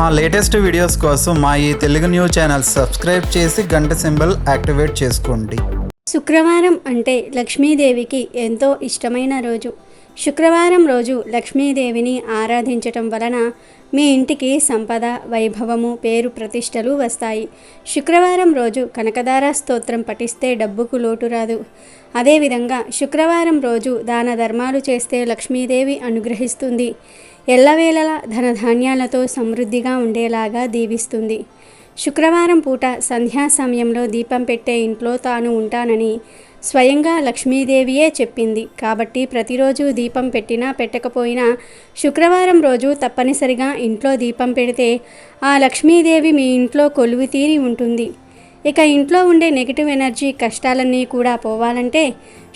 మా latest videos కోసం మా ఈ తెలుగు న్యూస్ ఛానల్ సబ్స్క్రైబ్ చేసి గంట సింబల్ యాక్టివేట్ చేసుకోండి. శుక్రవారం అంటే లక్ష్మీదేవికి ఎంతో ఇష్టమైన రోజు. శుక్రవారం రోజు లక్ష్మీదేవిని ఆరాధించటం వలన మీ ఇంటికి సంపద వైభవము పేరు ప్రతిష్టలు వస్తాయి. శుక్రవారం రోజు కనకదార స్తోత్రం పఠిస్తే డబ్బుకు లోటు రాదు. అదేవిధంగా శుక్రవారం రోజు దాన ధర్మాలు చేస్తే లక్ష్మీదేవి అనుగ్రహిస్తుంది. ఎల్లవేళలా ధనధాన్యాలతో సమృద్ధిగా ఉండేలాగా దీవిస్తుంది. శుక్రవారం పూట సంధ్యా సమయంలో దీపం పెట్టే ఇంట్లో తాను ఉంటానని స్వయంగా లక్ష్మీదేవియే చెప్పింది. కాబట్టి ప్రతిరోజు దీపం పెట్టినా పెట్టకపోయినా శుక్రవారం రోజు తప్పనిసరిగా ఇంట్లో దీపం పెడితే ఆ లక్ష్మీదేవి మీ ఇంట్లో కొలువు తీరి ఉంటుంది. ఇక ఇంట్లో ఉండే నెగిటివ్ ఎనర్జీ కష్టాలన్నీ కూడా పోవాలంటే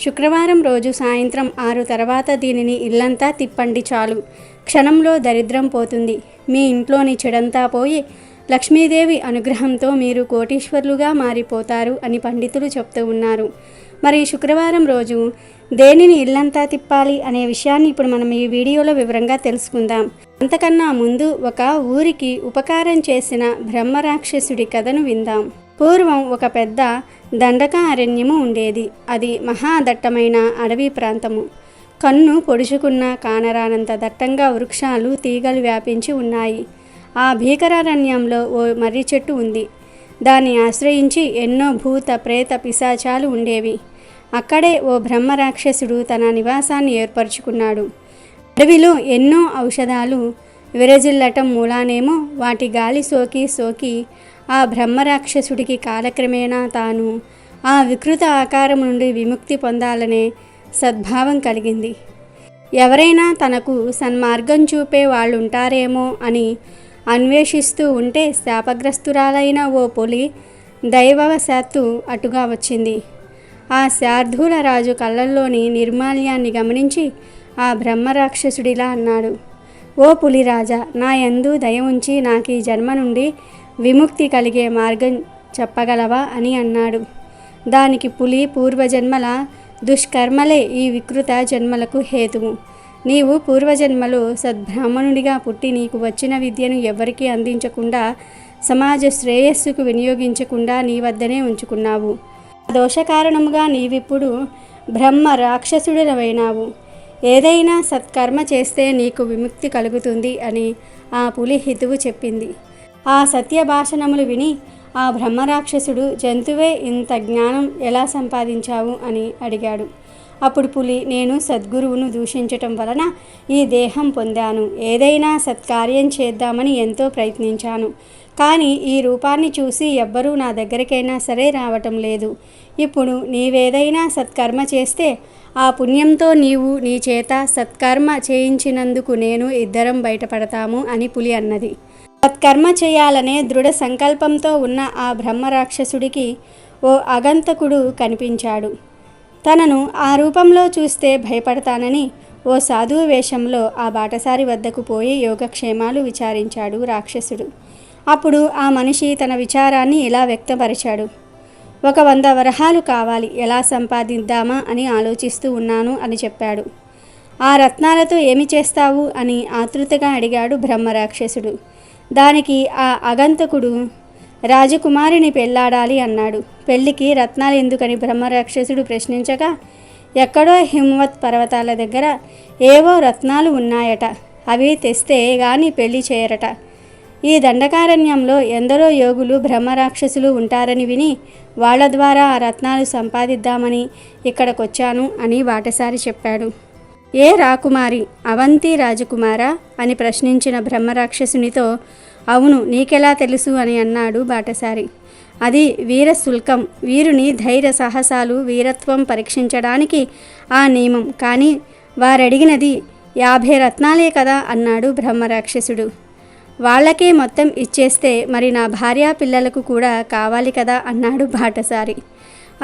శుక్రవారం రోజు సాయంత్రం ఆరు తర్వాత దీనిని ఇల్లంతా తిప్పండి చాలు. క్షణంలో దరిద్రం పోతుంది. మీ ఇంట్లోని చెడంతా పోయి లక్ష్మీదేవి అనుగ్రహంతో మీరు కోటీశ్వర్లుగా మారిపోతారు అని పండితులు చెప్తూ ఉన్నారు. మరి శుక్రవారం రోజు దేనిని ఇల్లంతా తిప్పాలి అనే విషయాన్ని ఇప్పుడు మనం ఈ వీడియోలో వివరంగా తెలుసుకుందాం. అంతకన్నా ముందు ఒక ఊరికి ఉపకారం చేసిన బ్రహ్మరాక్షసుడి కథను విందాం. పూర్వం ఒక పెద్ద దండక అరణ్యము ఉండేది. అది మహాదట్టమైన అడవి ప్రాంతము. కన్ను పొడుచుకున్న కానరానంత దట్టంగా వృక్షాలు తీగలు వ్యాపించి ఉన్నాయి. ఆ భీకరారణ్యంలో ఓ మర్రి చెట్టు ఉంది. దాన్ని ఆశ్రయించి ఎన్నో భూత ప్రేత పిశాచాలు ఉండేవి. అక్కడే ఓ బ్రహ్మరాక్షసుడు తన నివాసాన్ని ఏర్పరచుకున్నాడు. అడవిలో ఎన్నో ఔషధాలు విరజిల్లటం మూలానేమో వాటి గాలి సోకి సోకి ఆ బ్రహ్మరాక్షసుడికి కాలక్రమేణా తాను ఆ వికృత ఆకారం నుండి విముక్తి పొందాలనే సద్భావం కలిగింది. ఎవరైనా తనకు సన్మార్గం చూపే వాళ్ళుంటారేమో అని అన్వేషిస్తూ ఉంటే శాపగ్రస్తురాలైన ఓ పులి దైవవశాత్తు అటుగా వచ్చింది. ఆ శార్ధూల రాజు కళ్ళల్లోని నిర్మాల్యాన్ని గమనించి ఆ బ్రహ్మరాక్షసుడిలా అన్నాడు ఓ పులిరాజా నా యందు దయ ఉంచి నాకు ఈ జన్మ నుండి విముక్తి కలిగే మార్గం చెప్పగలవా? అని అన్నాడు. దానికి పులి పూర్వజన్మల దుష్కర్మలే ఈ వికృత జన్మలకు హేతువు. నీవు పూర్వజన్మలో సద్బ్రాహ్మణుడిగా పుట్టి నీకు వచ్చిన విద్యను ఎవరికీ అందించకుండా సమాజ శ్రేయస్సుకు వినియోగించకుండా నీ వద్దనే ఉంచుకున్నావు. దోషకారణముగా దోష కారణముగా నీవిప్పుడు బ్రహ్మ రాక్షసుడివైనావు. ఏదైనా సత్కర్మ చేస్తే నీకు విముక్తి కలుగుతుంది అని ఆ పులి హితువు చెప్పింది. ఆ సత్య భాషణములు విని ఆ బ్రహ్మరాక్షసుడు జంతువే ఇంత జ్ఞానం ఎలా సంపాదించావు? అని అడిగాడు. అప్పుడు పులి నేను సద్గురువును దూషించటం వలన ఈ దేహం పొందాను. ఏదైనా సత్కార్యం చేద్దామని ఎంతో ప్రయత్నించాను. కానీ ఈ రూపాన్ని చూసి ఎవ్వరూ నా దగ్గరికైనా సరే రావటం లేదు. ఇప్పుడు నీవేదైనా సత్కర్మ చేస్తే ఆ పుణ్యంతో నీవు నీ చేత సత్కర్మ చేయించినందుకు నేను ఇద్దరం బయటపడతాము అని పులి అన్నది. సత్కర్మ చేయాలనే దృఢ సంకల్పంతో ఉన్న ఆ బ్రహ్మరాక్షసుడికి ఓ అగంతకుడు కనిపించాడు. తనను ఆ రూపంలో చూస్తే భయపడతానని ఓ సాధువు వేషంలో ఆ బాటసారి వద్దకు పోయి యోగక్షేమాలు విచారించాడు రాక్షసుడు. అప్పుడు ఆ మనిషి తన విచారాన్ని ఇలా వ్యక్తపరిచాడు? ఒక వంద వరహాలు కావాలి ఎలా సంపాదిద్దామా అని ఆలోచిస్తూ ఉన్నాను అని చెప్పాడు. ఆ రత్నాలతో ఏమి చేస్తావు? అని ఆతృతగా అడిగాడు బ్రహ్మరాక్షసుడు. దానికి ఆ అగంతకుడు రాజకుమారిని పెళ్ళాడాలి అన్నాడు. పెళ్ళికి రత్నాలు ఎందుకని బ్రహ్మరాక్షసుడు ప్రశ్నించగా ఎక్కడో హిమవత్ పర్వతాల దగ్గర ఏవో రత్నాలు ఉన్నాయట. అవి తెస్తే గాని పెళ్ళి చేయరట. ఈ దండకారణ్యంలో ఎందరో యోగులు బ్రహ్మరాక్షసులు ఉంటారని విని వాళ్ళ ద్వారా ఆ రత్నాలు సంపాదిద్దామని ఇక్కడికొచ్చాను అని బాటసారి చెప్పాడు. ఏ రాకుమారి అవంతి రాజకుమారా అని ప్రశ్నించిన బ్రహ్మరాక్షసునితో అవును నీకెలా తెలుసు అని అన్నాడు బాటసారి. అది వీర శుల్కం. వీరుని ధైర్య సాహసాలు వీరత్వం పరీక్షించడానికి ఆ నియమం. కానీ వారడిగినది యాభై రత్నాలే కదా అన్నాడు బ్రహ్మరాక్షసుడు. వాళ్ళకే మొత్తం ఇచ్చేస్తే మరి నా భార్యా పిల్లలకు కూడా కావాలి కదా అన్నాడు బాటసారి.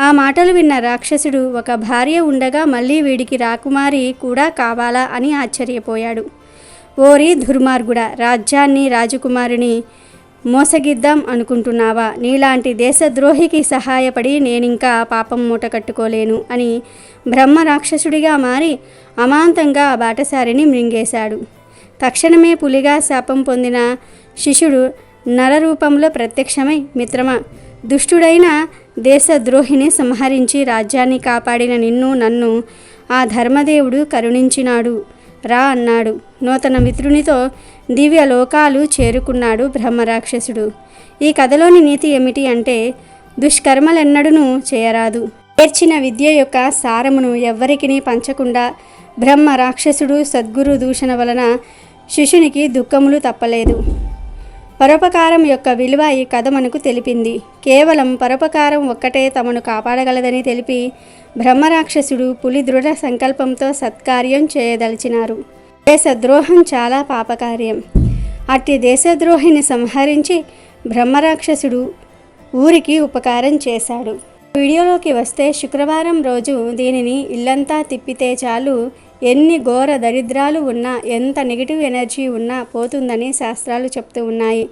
ఆ మాటలు విన్న రాక్షసుడు ఒక భార్య ఉండగా మళ్ళీ వీడికి రాకుమారి కూడా కావాలా అని ఆశ్చర్యపోయాడు. ఓరి దుర్మార్గుడా రాజ్యాన్ని రాజకుమారిని మోసగిద్దాం అనుకుంటున్నావా? నీలాంటి దేశద్రోహికి సహాయపడి నేనింకా పాపం మూట కట్టుకోలేను అని బ్రహ్మ రాక్షసుడిగా మారి అమాంతంగా ఆ బాటసారిని మృంగేశాడు. తక్షణమే పులిగా శాపం పొందిన శిష్యుడు నరరూపంలో ప్రత్యక్షమై మిత్రమా దుష్టుడైన దేశద్రోహిని సంహరించి రాజ్యాన్ని కాపాడిన నిన్ను నన్ను ఆ ధర్మదేవుడు కరుణించినాడు. రా అన్నాడు. నూతన మిత్రునితో దివ్య లోకాలు చేరుకున్నాడు బ్రహ్మరాక్షసుడు. ఈ కథలోని నీతి ఏమిటి అంటే దుష్కర్మలెన్నడూ చేయరాదు. నేర్చిన విద్య యొక్క సారమును ఎవ్వరికిని పంచకుండా బ్రహ్మ రాక్షసుడు సద్గురు దూషణ వలన శిష్యునికి దుఃఖములు తప్పలేదు. పరోపకారం యొక్క విలువ ఈ కథ మనకు తెలిపింది. కేవలం పరోపకారం ఒక్కటే తమను కాపాడగలదని తెలిపి బ్రహ్మరాక్షసుడు పులి దృఢ సంకల్పంతో సత్కార్యం చేయదలిచినారు. దేశద్రోహం చాలా పాపకార్యం. అట్టి దేశద్రోహిని సంహరించి బ్రహ్మరాక్షసుడు ఊరికి ఉపకారం చేశాడు. వీడియోలోకి వస్తే శుక్రవారం రోజు దీనిని ఇల్లంతా తిప్పితే చాలు ఎన్ని ఘోర దరిద్రాలు ఉన్నా ఎంత నెగిటివ్ ఎనర్జీ ఉన్నా పోతుందని శాస్త్రాలు చెప్తూ ఉన్నాయి.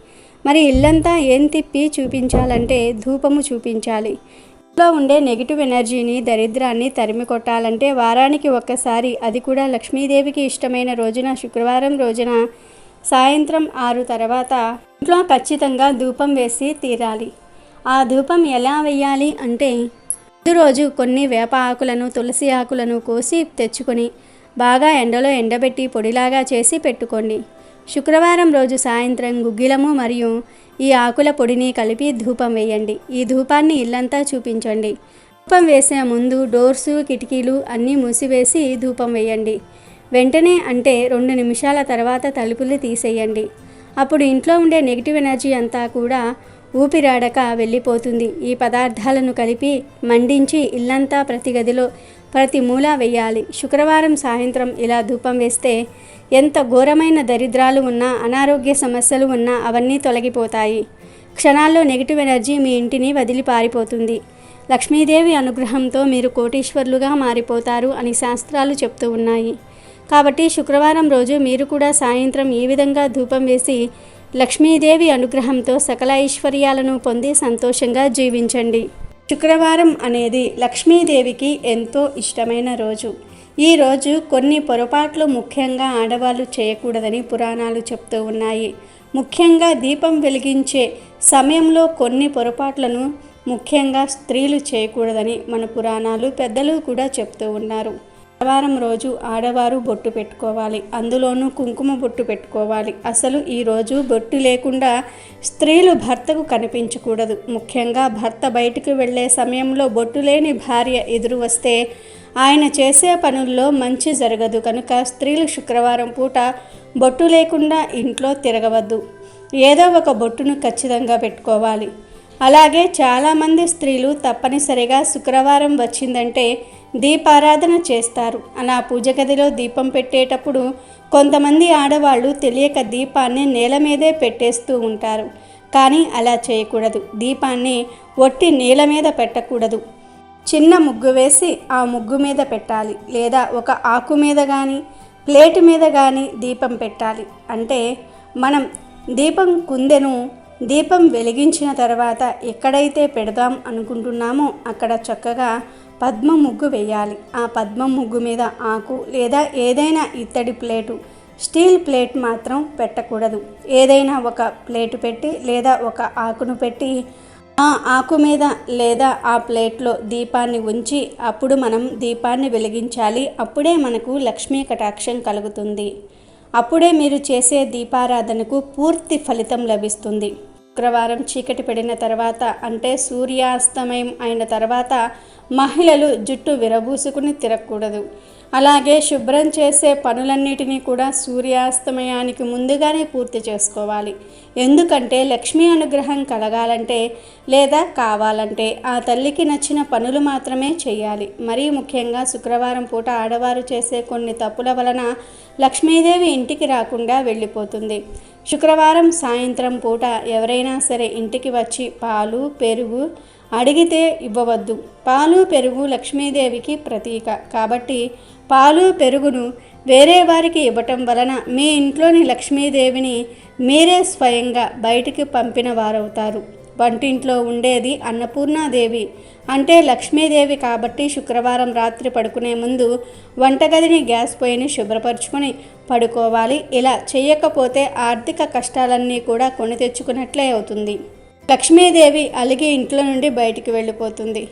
మరి ఇల్లంతా ఏం తిప్పి చూపించాలంటే ధూపము చూపించాలి. ఇంట్లో ఉండే నెగిటివ్ ఎనర్జీని దరిద్రాన్ని తరిమి కొట్టాలంటే వారానికి ఒక్కసారి అది కూడా లక్ష్మీదేవికి ఇష్టమైన రోజున శుక్రవారం రోజున సాయంత్రం ఆరు తర్వాత ఇంట్లో ఖచ్చితంగా ధూపం వేసి తీరాలి. ఆ ధూపం ఎలా వేయాలి అంటే రోజు కొన్ని వేప ఆకులను తులసి ఆకులను కోసి తెచ్చుకొని బాగా ఎండలో ఎండబెట్టి పొడిలాగా చేసి పెట్టుకోండి. శుక్రవారం రోజు సాయంత్రం గుగ్గిలము మరియు ఈ ఆకుల పొడిని కలిపి ధూపం వేయండి. ఈ ధూపాన్ని ఇల్లంతా చూపించండి. ధూపం వేసే ముందు డోర్సు కిటికీలు అన్నీ మూసివేసి ధూపం వేయండి. వెంటనే అంటే రెండు నిమిషాల తర్వాత తలుపులు తీసేయండి. అప్పుడు ఇంట్లో ఉండే నెగిటివ్ ఎనర్జీ అంతా కూడా ఊపిరాడక వెళ్ళిపోతుంది. ఈ పదార్థాలను కలిపి మండించి ఇల్లంతా ప్రతి గదిలో ప్రతి మూలా వేయాలి శుక్రవారం సాయంత్రం ఇలా ధూపం వేస్తే ఎంత ఘోరమైన దరిద్రాలు ఉన్నా అనారోగ్య సమస్యలు ఉన్నా అవన్నీ తొలగిపోతాయి. క్షణాల్లో నెగిటివ్ ఎనర్జీ మీ ఇంటిని వదిలి పారిపోతుంది. లక్ష్మీదేవి అనుగ్రహంతో మీరు కోటీశ్వర్లుగా మారిపోతారు అని శాస్త్రాలు చెప్తూ ఉన్నాయి. కాబట్టి శుక్రవారం రోజు మీరు కూడా సాయంత్రం ఈ విధంగా ధూపం వేసి లక్ష్మీదేవి అనుగ్రహంతో సకల ఐశ్వర్యాలను పొంది సంతోషంగా జీవించండి. శుక్రవారం అనేది లక్ష్మీదేవికి ఎంతో ఇష్టమైన రోజు. ఈ రోజు కొన్ని పొరపాట్లు ముఖ్యంగా ఆడవాళ్ళు చేయకూడదని పురాణాలు చెప్తూ ఉన్నాయి. ముఖ్యంగా దీపం వెలిగించే సమయంలో కొన్ని పొరపాట్లను ముఖ్యంగా స్త్రీలు చేయకూడదని మన పురాణాలు పెద్దలు కూడా చెప్తూ ఉన్నారు. శుక్రవారం రోజు ఆడవారు బొట్టు పెట్టుకోవాలి. అందులోనూ కుంకుమ బొట్టు పెట్టుకోవాలి. అసలు ఈ రోజు బొట్టు లేకుండా స్త్రీలు భర్తకు కనిపించకూడదు. ముఖ్యంగా భర్త బయటకు వెళ్ళే సమయంలో బొట్టు లేని భార్య ఎదురు వస్తే ఆయన చేసే పనుల్లో మంచి జరగదు. కనుక స్త్రీలు శుక్రవారం పూట బొట్టు లేకుండా ఇంట్లో తిరగవద్దు. ఏదో ఒక బొట్టును ఖచ్చితంగా పెట్టుకోవాలి. అలాగే చాలామంది స్త్రీలు తప్పనిసరిగా శుక్రవారం వచ్చిందంటే దీపారాధన చేస్తారు. అలా పూజ గదిలో దీపం పెట్టేటప్పుడు కొంతమంది ఆడవాళ్ళు తెలియక దీపాన్ని నేల మీదే పెట్టేస్తూ ఉంటారు. కానీ అలా చేయకూడదు. దీపాన్ని ఒట్టి నేల మీద పెట్టకూడదు. చిన్న ముగ్గు వేసి ఆ ముగ్గు మీద పెట్టాలి. లేదా ఒక ఆకు మీద కానీ ప్లేట్ మీద కానీ దీపం పెట్టాలి. అంటే మనం దీపం కుందెను దీపం వెలిగించిన తర్వాత ఎక్కడైతే పెడదాం అనుకుంటున్నామో అక్కడ చక్కగా పద్మ ముగ్గు వేయాలి. ఆ పద్మ ముగ్గు మీద ఆకు లేదా ఏదైనా ఇత్తడి ప్లేటు స్టీల్ ప్లేట్ మాత్రం పెట్టకూడదు. ఏదైనా ఒక ప్లేటు పెట్టి లేదా ఒక ఆకును పెట్టి ఆ ఆకు మీద లేదా ఆ ప్లేట్లో దీపాన్ని ఉంచి అప్పుడు మనం దీపాన్ని వెలిగించాలి. అప్పుడే మనకు లక్ష్మీ కటాక్షం కలుగుతుంది. అప్పుడే మీరు చేసే దీపారాధనకు పూర్తి ఫలితం లభిస్తుంది. శుక్రవారం చీకటి పడిన తర్వాత అంటే సూర్యాస్తమయం అయిన తర్వాత మహిళలు జుట్టు విరబూసుకుని తిరగకూడదు. అలాగే శుభ్రం చేసే పనులన్నిటినీ కూడా సూర్యాస్తమయానికి ముందుగానే పూర్తి చేసుకోవాలి. ఎందుకంటే లక్ష్మీ అనుగ్రహం కలగాలంటే లేదా కావాలంటే ఆ తల్లికి నచ్చిన పనులు మాత్రమే చేయాలి. మరీ ముఖ్యంగా శుక్రవారం పూట ఆడవారు చేసే కొన్ని తప్పుల వలన లక్ష్మీదేవి ఇంటికి రాకుండా వెళ్ళిపోతుంది. శుక్రవారం సాయంత్రం పూట ఎవరైనా సరే ఇంటికి వచ్చి పాలు పెరుగు అడిగితే ఇవ్వవద్దు. పాలు పెరుగు లక్ష్మీదేవికి ప్రతీక. కాబట్టి పాలు పెరుగును వేరే వారికి ఇవ్వటం వలన మీ ఇంట్లోని లక్ష్మీదేవిని మీరే స్వయంగా బయటికి పంపిన వారవుతారు. వంటింట్లో ఉండేది అన్నపూర్ణాదేవి. అంటే లక్ష్మీదేవి కాబట్టి శుక్రవారం రాత్రి పడుకునే ముందు వంటగదిని గ్యాస్ పొయ్యిని శుభ్రపరుచుకొని పడుకోవాలి. ఇలా చేయకపోతే ఆర్థిక కష్టాలన్నీ కూడా కొని తెచ్చుకున్నట్లే అవుతుంది. లక్ష్మీదేవి అలిగి ఇంట్లో నుండి బయటికి వెళ్ళిపోతుంది.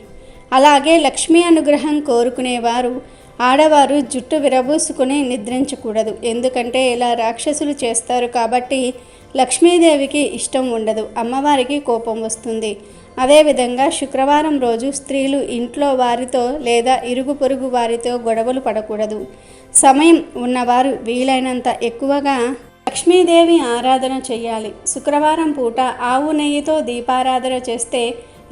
అలాగే లక్ష్మీ అనుగ్రహం కోరుకునేవారు. ఆడవారు జుట్టు విరబూసుకుని నిద్రించకూడదు. ఎందుకంటే ఇలా రాక్షసులు చేస్తారు కాబట్టి లక్ష్మీదేవికి ఇష్టం ఉండదు. అమ్మవారికి కోపం వస్తుంది. అదేవిధంగా శుక్రవారం రోజు స్త్రీలు ఇంట్లో వారితో లేదా ఇరుగు పొరుగు వారితో గొడవలు పడకూడదు. సమయం ఉన్నవారు వీలైనంత ఎక్కువగా లక్ష్మీదేవి ఆరాధన చేయాలి శుక్రవారం పూట ఆవు నెయ్యితో దీపారాధన చేస్తే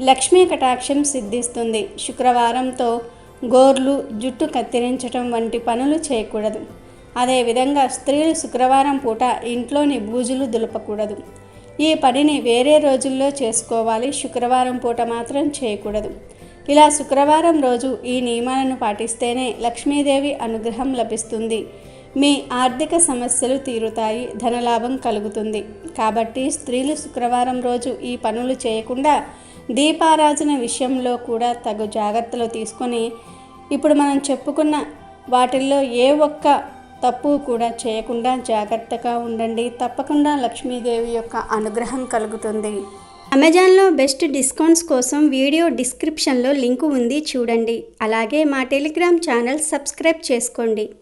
లక్ష్మీ కటాక్షం సిద్ధిస్తుంది. శుక్రవారంతో గోర్లు జుట్టు కత్తిరించటం వంటి పనులు చేయకూడదు. అదేవిధంగా స్త్రీలు శుక్రవారం పూట ఇంట్లోని బూజులు దులపకూడదు. ఈ పనిని వేరే రోజుల్లో చేసుకోవాలి. శుక్రవారం పూట మాత్రం చేయకూడదు. ఇలా శుక్రవారం రోజు ఈ నియమాలను పాటిస్తేనే లక్ష్మీదేవి అనుగ్రహం లభిస్తుంది. మీ ఆర్థిక సమస్యలు తీరుతాయి ధనలాభం కలుగుతుంది. కాబట్టి స్త్రీలు శుక్రవారం రోజు ఈ పనులు చేయకుండా దీపారాజన విషయంలో కూడా తగు జాగ్రత్తలు తీసుకొని ఇప్పుడు మనం చెప్పుకున్న వాటిల్లో ఏ ఒక్క తప్పు కూడా చేయకుండా జాగ్రత్తగా ఉండండి. తప్పకుండా లక్ష్మీదేవి యొక్క అనుగ్రహం కలుగుతుంది. అమెజాన్లో బెస్ట్ డిస్కౌంట్స్ కోసం వీడియో డిస్క్రిప్షన్లో లింకు ఉంది చూడండి. అలాగే మా టెలిగ్రామ్ ఛానల్ సబ్స్క్రైబ్ చేసుకోండి.